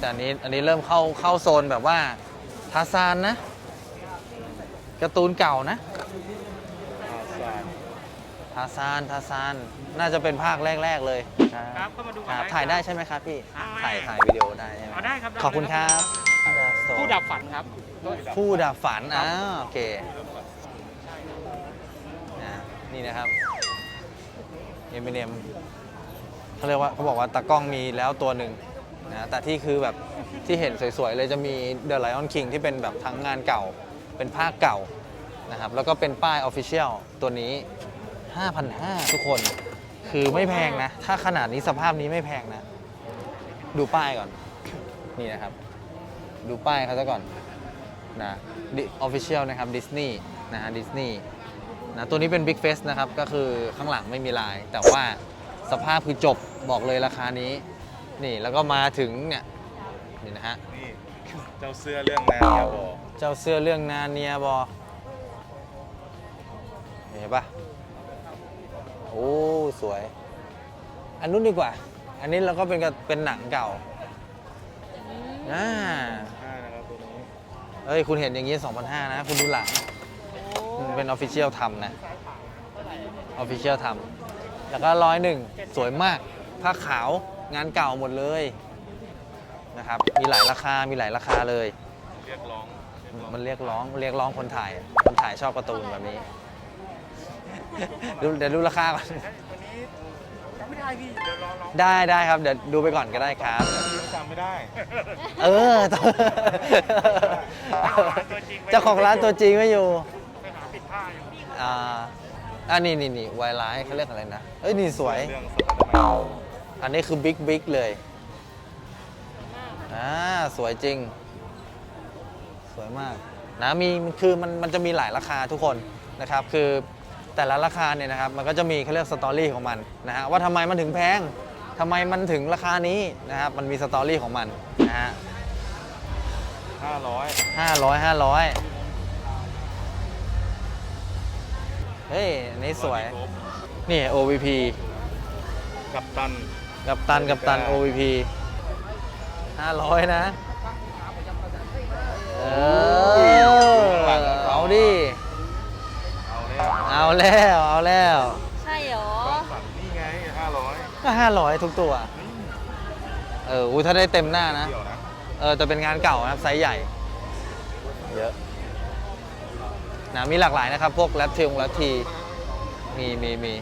แต่อันนี้อันนี้เริ่มเข้าเข้าโซนแบบว่าทาซานนะการ์ตูนเก่านะทาซานทาซานน่าจะเป็นภาคแรก ๆ เลยครับเข้ามาดูคก่อนรับได้ถ่ายได้ครับใช่ไหมครับพี่อ่าถ่ายถ่ายวิดีโอได้ใช่ไหมอ๋อได้ครับได้ขอบคุณครับ ผู้ดับฝันครับผู้ดับฝันอ่าโอเคอ่านี่นะครับเอมเนมเขาเรียกว่าเขาบอกว่าตากล้องมีแล้วตัวหนึ่ง นะแต่ที่คือแบบที่เห็นสวยๆเลยจะมี The Lion King ที่เป็นแบบทั้งงานเก่าเป็นภาคเก่านะครับแล้วก็เป็นป้าย Official ตัวนี้ 5,500 ทุกคนคือไม่แพงนะ ถ้าขนาดนี้สภาพนี้ไม่แพงนะ ดูป้ายก่อน นี่นะครับ ดูป้ายเขาซะก่อนนะออฟฟิเชียลนะครับดิสนีย์นะฮะดิสนีย์นะตัวนี้เป็น Big Face นะครับ ก็คือข้างหลังไม่มีลาย แต่ว่าสภาพคือจบบอกเลยราคานี้ นี่แล้วก็มาถึงเนี่ยนี่นะฮะนี่เจ้าเสื้อเรื่องนางยาบอกเจ้าเสื้อเรื่องนาเนียบอเห็นปะโอ้สวย อันนู้นดีกว่า อันนี้เราก็เป็นกับเป็นหนังเก่าอ่าห้านะครับตัวนี้เอ้ยคุณเห็นอย่างนี้2,500นะ คุณดูหลังมันเป็นออฟฟิเชียลทำนะออฟฟิเชียลทำแล้วก็ร้อยหนึ่งสวยมาก ผ้าขาว งานเก่าหมดเลยนะครับ มีหลายราคา มีหลายราคาเลยเรียกร้องมันเรียกร้อง เรียกร้องคนถ่าย คนถ่ายชอบการ์ตูนแบบนี้ ดูเดี๋ยวดูราคาก่อนตัวนี้จำไม่ได้พี่ เดี๋ยวรอลองได้ได้ครับ เดี๋ยวดูไปก่อนก็ได้ครับยังจำไม่ได้ เออ เจ้าของร้านตัวจริงไม่อยู่ ไปหาปิดผ้าอยู่อ่าอันนี้นี่นี่ไวไลท์เขาเรียกอะไรนะ เอ้ย นี่สวย เรื่องสไปเดอร์แมน อันนี้คือบิ๊กบิ๊กเลยอ่าสวยจริง สวยมากนะมีคือมันมันจะมีหลายราคาทุกคนนะครับ คือแต่ละราคาเนี่ยนะครับ มันก็จะมีเขาเรียกสตอรี่ของมันนะฮะว่าทำไมมันถึงแพงทำไมมันถึงราคานี้นะครับ มันมีสตอรี่ของมันนะฮะห้าร้อยห้าร้อยห้าร้อยเฮ้ยอันนี้สวย นี่ OVP กับตัน กับตันกับตัน OVP 500 นะ เออเอาดิ เอาแล้วเอาแล้ว เอาแล้ว ใช่เหรอต้องฝันนี่ไงห้าร้อยก็ 500 ทุกตัว เอออู้ถ้าได้เต็มหน้านะ เดี่ยวนะเออแต่เป็นงานเก่านะครับไซส์ใหญ่ เยอะนะมีหลากหลายนะครับ พวกแรปทิงแรปที มีมีมี